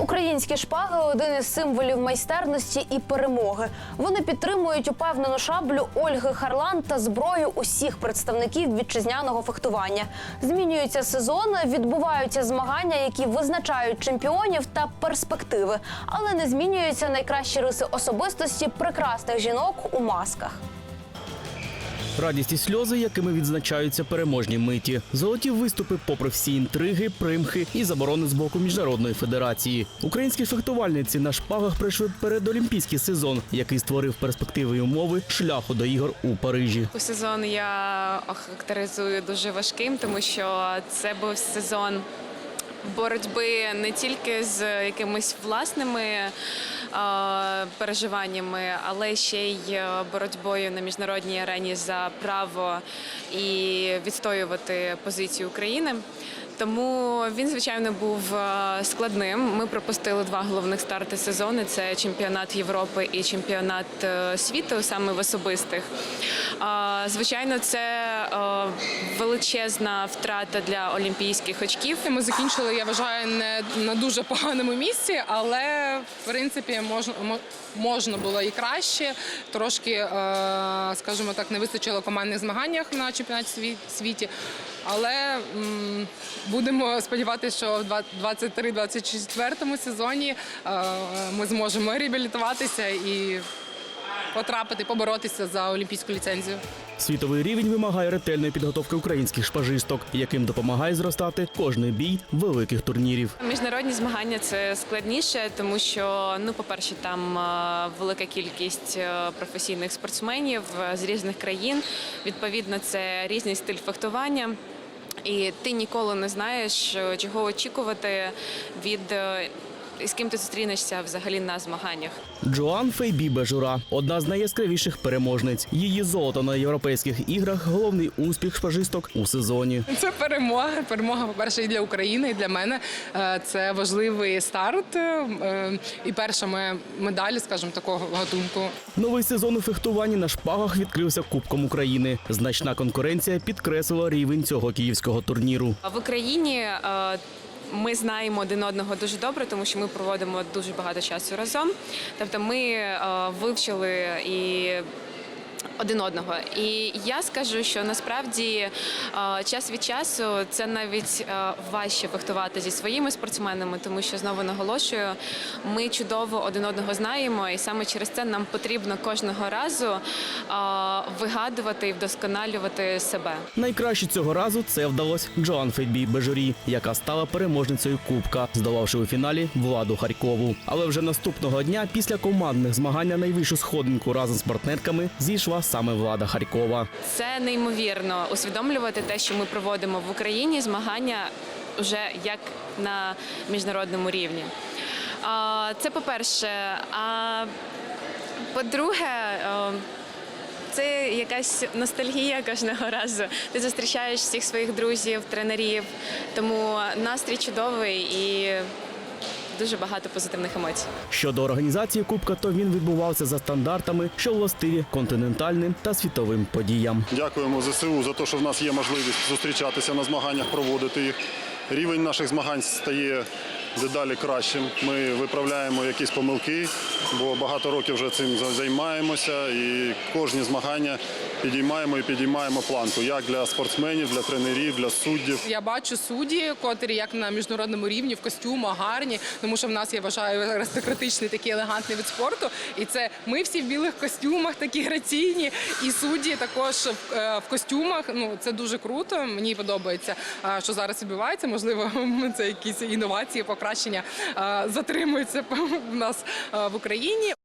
Українські шпаги один із символів майстерності і перемоги. Вони підтримують упевнену шаблю Ольги Харлан та зброю усіх представників вітчизняного фехтування. Змінюються сезони, відбуваються змагання, які визначають чемпіонів та перспективи, але не змінюються найкращі риси особистості прекрасних жінок у масках. Радість і сльози, якими відзначаються переможні миті, золоті виступи, попри всі інтриги, примхи і заборони з боку міжнародної федерації. Українські фехтувальниці на шпагах пройшли передолімпійський сезон, який створив перспективи й умови шляху до ігор у Парижі. У сезон я охарактеризую дуже важким, тому що це був сезон боротьби не тільки з якимись власними е, переживаннями, але ще й е, боротьбою на міжнародній арені за право і відстоювати позицію України. Тому він, звичайно, був е, складним. Ми пропустили два головних старти сезону: це чемпіонат Європи і чемпіонат світу, саме в особистих. Звичайно, це величезна втрата для олімпійських очків. Ми закінчили, я вважаю, не на дуже поганому місці, але в принципі можна можна було і краще. Трошки, е, скажімо так, не вистачило командних змаганнях на чемпіонаті сві- світі. Але будемо сподіватися, що в 23-24 сезоні е, ми зможемо реабілітуватися і потрапити, поборотися за олімпійську ліцензію. Світовий рівень вимагає ретельної підготовки українських шпажисток, яким допомагає зростати кожний бій великих турнірів. Міжнародні змагання це складніше, тому що ну, по-перше, там е, велика кількість е, професійних спортсменів е, з різних країн. Відповідно, це різний стиль фехтування. І ти ніколи не знаєш, чого очікувати від е, з ким ти зустрінешся взагалі на змаганнях. Джоан Фейбі Бежура одна з найяскравіших переможниць. Її золото на європейських іграх головний успіх шпажисток у сезоні. Це перемога. Перемога, по-перше, і для України, і для мене. Е, Це важливий старт. е, І перша моя медаль, скажімо, такого гатунку. Новий сезон у фехтуванні на шпагах відкрився Кубком України. Значна конкуренція підкреслила рівень цього київського турніру. А В Україні е, ми знаємо один одного дуже добре, тому що ми проводимо дуже багато часу разом. Тобто ми е, вивчили і. Один одного, і я скажу, що насправді е, час від часу це навіть е, важче фехтувати зі своїми спортсменами, тому що знову наголошую, ми чудово один одного знаємо, і саме через це нам потрібно кожного разу е, вигадувати і вдосконалювати себе. Найкраще цього разу це вдалося Джоан Фейбі Бежурі, яка стала переможницею Кубка, здолавши у фіналі Владу Харькову. Але вже наступного дня, після командних змагань на найвищу сходинку разом з партнерками, зійшла саме Влада Харькова. Це неймовірно усвідомлювати те, що ми проводимо в Україні змагання вже як на міжнародному рівні. Це по-перше. А по-друге, це якась ностальгія кожного разу. Ти зустрічаєш всіх своїх друзів, тренерів, тому настрій чудовий і дуже багато позитивних емоцій. Щодо організації Кубка, то він відбувався за стандартами, що властиві континентальним та світовим подіям. Дякуємо ЗСУ за те, що в нас є можливість зустрічатися на змаганнях, проводити їх. Рівень наших змагань стає дедалі кращим. Ми виправляємо якісь помилки, бо багато років вже цим за- займаємося і кожні змагання підіймаємо і підіймаємо планку як для спортсменів, для тренерів, для суддів. Я бачу судді, котрі як на міжнародному рівні в костюмах гарні, тому що в нас я вважаю аристократичний такий елегантний вид спорту. І це ми всі в білих костюмах, такі граційні, і судді також в, е, костюмах. Ну це дуже круто. Мені подобається, що зараз відбувається. Можливо, це якісь інновації, покращення затримуються в нас в Україні.